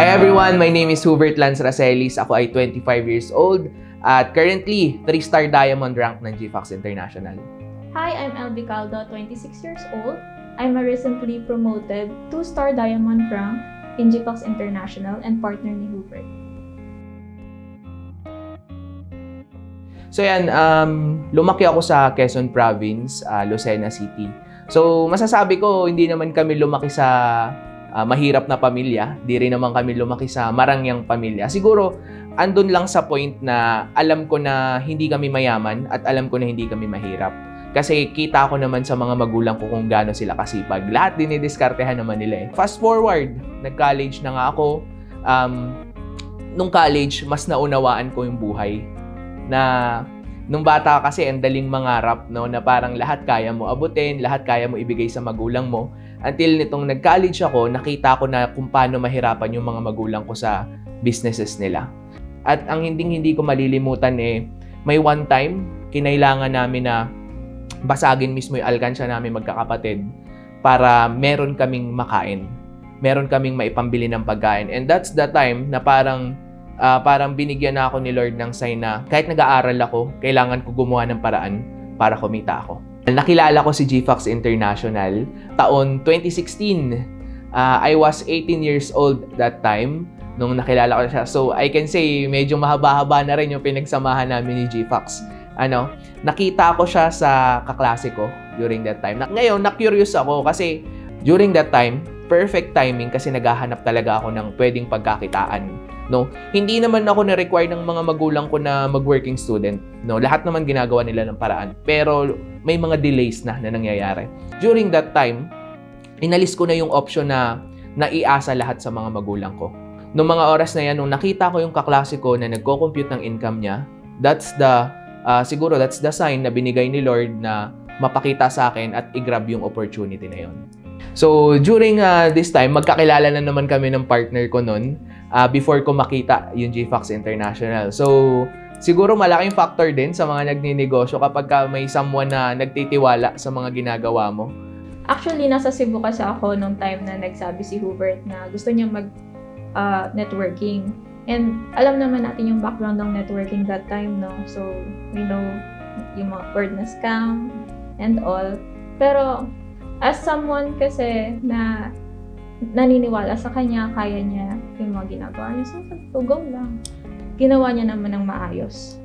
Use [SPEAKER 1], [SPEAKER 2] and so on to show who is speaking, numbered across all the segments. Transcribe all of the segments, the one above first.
[SPEAKER 1] Hi everyone, my name is Hubert Lance Racelis. Ako ay 25 years old at currently 3-star diamond rank ng GFAX International.
[SPEAKER 2] Hi, I'm Elby Caldo, 26 years old. I'm a recently promoted 2-star diamond rank in GPAX International and partner ni Hubert.
[SPEAKER 1] So yan, um, lumaki ako sa Quezon Province, ah, Lucena City. So masasabi ko, hindi naman kami lumaki sa ah, mahirap na pamilya. Di rin naman kami lumaki sa marangyang pamilya. Siguro, andun lang sa point na alam ko na hindi kami mayaman at alam ko na hindi kami mahirap. Kasi kita ko naman sa mga magulang ko kung gaano sila kasipag. Lahat dinidiskartehan naman nila eh. Fast forward, nag-college na nga ako. Um, nung college, mas naunawaan ko yung buhay na nung bata ka kasi ang daling mangarap no na parang lahat kaya mo abutin, lahat kaya mo ibigay sa magulang mo. Until nitong nag-college ako, nakita ko na kung paano mahirapan yung mga magulang ko sa businesses nila. At ang hindi-hindi ko malilimutan eh, may one time, kinailangan namin na basagin mismo yung alkansya namin magkakapatid para meron kaming makain. Meron kaming maipambili ng pagkain. And that's the time na parang ah, parang binigyan na ako ni Lord ng sign na kahit nag-aaral ako, kailangan ko gumawa ng paraan para kumita ako. Nakilala ko si GFAX International taon 2016. Ah, I was 18 years old that time nung nakilala ko siya. So I can say medyo mahaba-haba na rin yung pinagsamahan namin ni GFAX. Ano, nakita ko siya sa kaklase ko during that time. Ngayon, na-curious ako kasi during that time, perfect timing kasi naghahanap talaga ako ng pwedeng pagkakitaan. No, hindi naman ako na-require ng mga magulang ko na mag-working student. No, lahat naman ginagawa nila ng paraan. Pero may mga delays na na nangyayari. During that time, inalis ko na yung option na naiasa lahat sa mga magulang ko. Noong mga oras na yan, nung nakita ko yung kaklase ko na nagko-compute ng income niya, that's the, ah, siguro that's the sign na binigay ni Lord na mapakita sa akin at i-grab yung opportunity na yon. So, during ah, this time, magkakilala na naman kami ng partner ko noon ah, before ko makita yung GFAX International. So, siguro malaking factor din sa mga nagninegosyo kapag ka may someone na nagtitiwala sa mga ginagawa mo.
[SPEAKER 2] Actually, nasa Cebu kasi ako nung time na nagsabi si Hubert na gusto niya mag ah, networking. And alam naman natin yung background ng networking that time, no? So, we know yung mga word na scam and all. Pero, as someone kasi na naniniwala sa kanya, kaya niya yung mga ginagawa niya. So, sabi go lang. Ginawa niya naman ng maayos.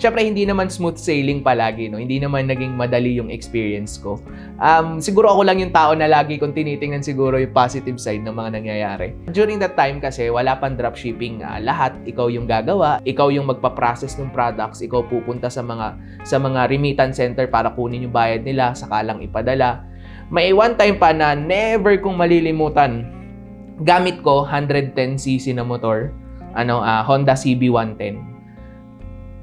[SPEAKER 1] Siyempre, hindi naman smooth sailing palagi, no? Hindi naman naging madali yung experience ko. Um, siguro ako lang yung tao na lagi kong tinitingnan siguro yung positive side ng mga nangyayari. During that time kasi, wala pang dropshipping. ah, lahat, ikaw yung gagawa, ikaw yung magpa-process ng products, ikaw pupunta sa mga sa mga remittance center para kunin yung bayad nila, saka lang ipadala. May one time pa na never kong malilimutan. Gamit ko 110cc na motor, ano, ah, Honda CB110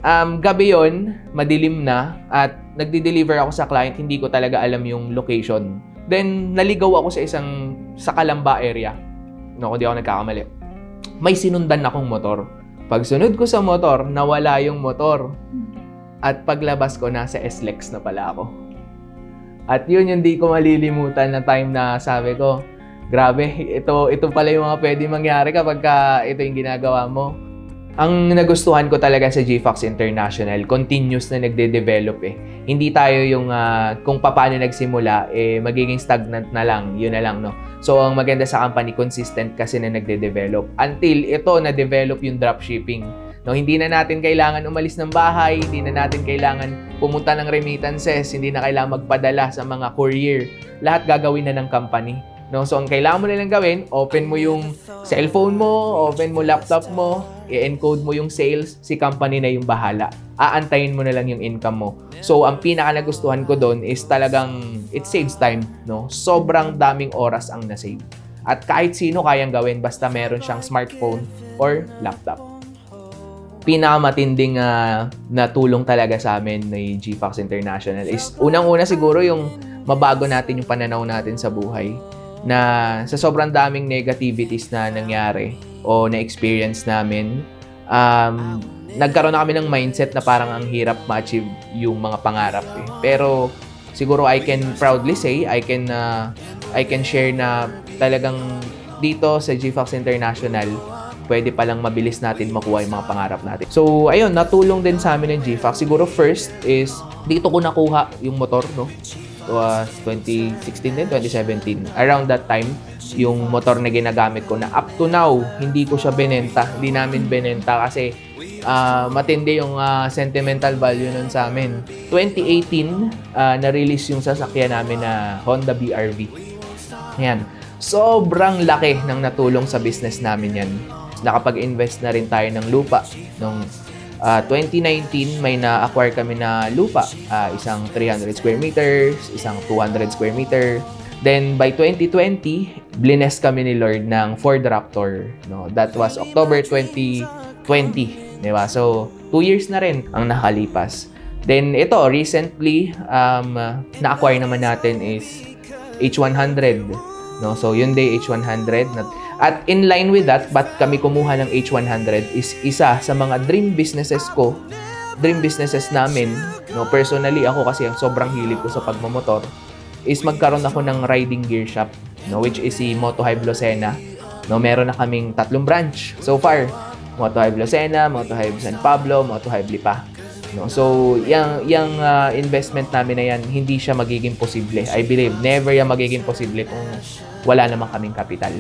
[SPEAKER 1] um, gabi yon madilim na, at nagdi-deliver ako sa client, hindi ko talaga alam yung location. Then, naligaw ako sa isang, sa Kalamba area. No, kung di ako nagkakamali. May sinundan akong motor. Pagsunod ko sa motor, nawala yung motor. At paglabas ko, nasa SLEX na pala ako. At yun yung di ko malilimutan na time na sabi ko, grabe, ito, ito pala yung mga pwede mangyari kapag ka ito yung ginagawa mo. Ang nagustuhan ko talaga sa GFAX International, continuous na nagde-develop eh. Hindi tayo yung ah, kung paano nagsimula, eh magiging stagnant na lang, yun na lang, no? So, ang maganda sa company, consistent kasi na nagde-develop. Until ito na-develop yung dropshipping. No, hindi na natin kailangan umalis ng bahay, hindi na natin kailangan pumunta ng remittances, hindi na kailangan magpadala sa mga courier. Lahat gagawin na ng company. No, so ang kailangan mo nilang gawin, open mo yung cellphone mo, open mo laptop mo, i-encode mo yung sales, si company na yung bahala. Aantayin mo na lang yung income mo. So ang pinaka nagustuhan ko doon is talagang it saves time, no? Sobrang daming oras ang na-save. At kahit sino kayang gawin basta meron siyang smartphone or laptop. Pinakamatinding uh, na tulong talaga sa amin ni GFAX International is unang-una siguro yung mabago natin yung pananaw natin sa buhay na sa sobrang daming negativities na nangyari o na-experience namin, um, nagkaroon na kami ng mindset na parang ang hirap ma-achieve yung mga pangarap eh. Pero siguro I can proudly say, I can uh, I can share na talagang dito sa GFox International, pwede palang mabilis natin makuha yung mga pangarap natin. So, ayun, natulong din sa amin ng GFox. Siguro first is, dito ko nakuha yung motor, no? Was 2016 din, 2017. Around that time, yung motor na ginagamit ko na up to now, hindi ko siya benenta. Hindi namin benenta kasi ah, matindi yung ah, sentimental value nun sa amin. 2018, ah, na-release yung sasakyan namin na Honda BRV. Yan. Sobrang laki ng natulong sa business namin yan. Nakapag-invest na rin tayo ng lupa. Nung ah, 2019, may na-acquire kami na lupa. Ah, isang 300 square meters, isang 200 square meter. Then by 2020, blines kami ni Lord ng Ford Raptor. No, that was October 2020, di ba? So, two years na rin ang nakalipas. Then ito, recently, um, na-acquire naman natin is H100. No? So, Hyundai H100. na- At in line with that, ba't kami kumuha ng H100 is isa sa mga dream businesses ko, dream businesses namin, no? personally ako kasi sobrang hilig ko sa pagmamotor, is magkaroon ako ng riding gear shop, no? which is si Moto Hive Lucena. No, meron na kaming tatlong branch so far. Moto Hive Lucena, Moto Hive San Pablo, Moto Hive Lipa. No? So, yung, yung ah, investment namin na yan, hindi siya magiging posible. I believe, never yan magiging posible kung wala naman kaming kapital.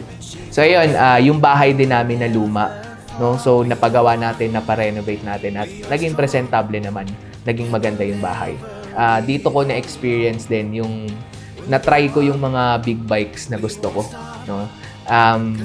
[SPEAKER 1] So, yun, ah, yung bahay din namin na luma, no? So, napagawa natin, naparenovate natin at naging presentable naman. Naging maganda yung bahay. Ah, dito ko na-experience din yung na-try ko yung mga big bikes na gusto ko, no? Um,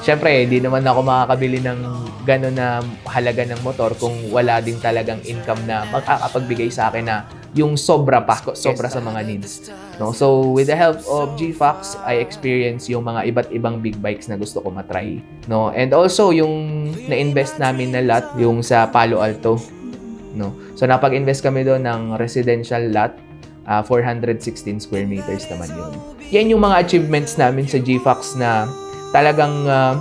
[SPEAKER 1] Siyempre, hindi naman ako makakabili ng gano'n na halaga ng motor kung wala din talagang income na makakapagbigay sa akin na yung sobra pa, sobra sa mga needs. No? So, with the help of GFox, I experience yung mga iba't ibang big bikes na gusto ko matry. No? And also, yung na-invest namin na lot, yung sa Palo Alto. No? So, napag-invest kami doon ng residential lot. ah, 416 square meters naman yun. Yan yung mga achievements namin sa GFox na talagang ah,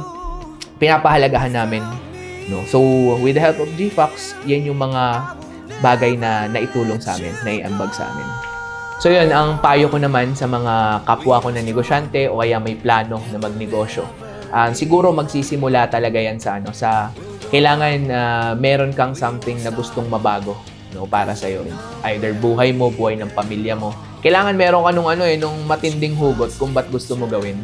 [SPEAKER 1] pinapahalagahan namin. No? So, with the help of GFox, yan yung mga bagay na naitulong sa amin, naiambag sa amin. So yun, ang payo ko naman sa mga kapwa ko na negosyante o kaya may plano na magnegosyo. Ah, siguro magsisimula talaga yan sa ano sa kailangan ah, meron kang something na gustong mabago no para sa iyo. Either buhay mo, buhay ng pamilya mo. Kailangan meron ka nung ano eh nung matinding hugot kung ba't gusto mo gawin.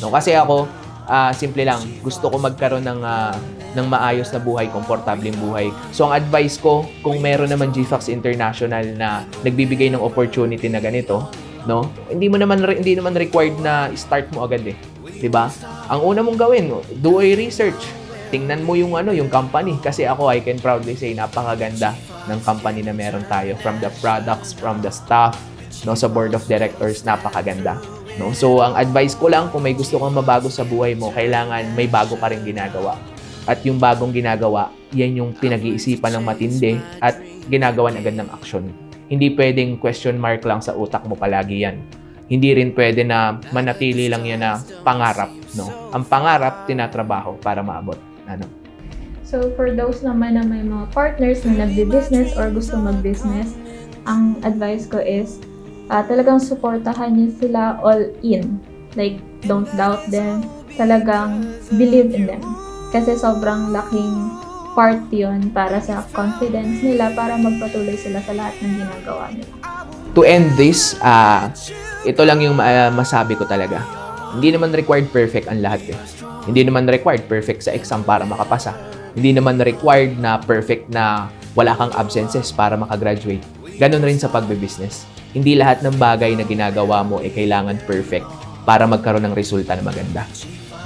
[SPEAKER 1] No kasi ako ah, simple lang, gusto ko magkaroon ng ah, ng maayos na buhay, komportableng buhay. So ang advice ko, kung meron naman GFAX International na nagbibigay ng opportunity na ganito, no? Hindi mo naman hindi naman required na start mo agad eh. 'Di ba? Ang una mong gawin, do a research. Tingnan mo yung ano, yung company kasi ako I can proudly say napakaganda ng company na meron tayo from the products, from the staff, no sa board of directors napakaganda. No? So ang advice ko lang kung may gusto kang mabago sa buhay mo, kailangan may bago ka rin ginagawa. At yung bagong ginagawa, yan yung pinag-iisipan ng matindi at ginagawan agad ng aksyon. Hindi pwedeng question mark lang sa utak mo palagi yan. Hindi rin pwede na manatili lang yan na pangarap. No? Ang pangarap, tinatrabaho para maabot. Ano?
[SPEAKER 2] So, for those naman na may mga partners na nagbi-business or gusto mag-business, ang advice ko is ah, talagang supportahan niyo sila all in. Like, don't doubt them. Talagang believe in them. Kasi sobrang laking part yun para sa confidence nila para magpatuloy sila sa lahat ng ginagawa nila.
[SPEAKER 1] to end this, ah ito lang yung ah, masabi ko talaga. Hindi naman required perfect ang lahat eh. Hindi naman required perfect sa exam para makapasa. Hindi naman required na perfect na wala kang absences para makagraduate. Ganon rin sa pagbe-business. Hindi lahat ng bagay na ginagawa mo ay kailangan perfect para magkaroon ng resulta na maganda.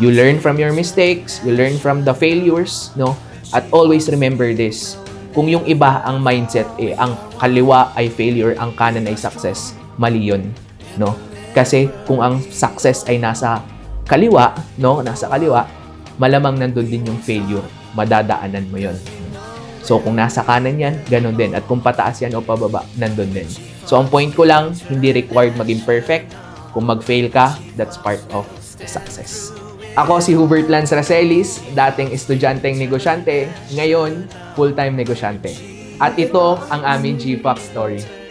[SPEAKER 1] You learn from your mistakes, you learn from the failures, no? At always remember this, kung yung iba ang mindset eh ang kaliwa ay failure, ang kanan ay success, mali yun, no? Kasi kung ang success ay nasa kaliwa, no, nasa kaliwa, malamang nandun din yung failure. Madadaanan mo yon. So kung nasa kanan yan, ganun din. At kung pataas yan o pababa, nandun din. So ang point ko lang, hindi required maging perfect. Kung mag-fail ka, that's part of the success. Ako si Hubert Lance Racelis, dating estudyanteng negosyante, ngayon full-time negosyante. At ito ang aming GFAC story.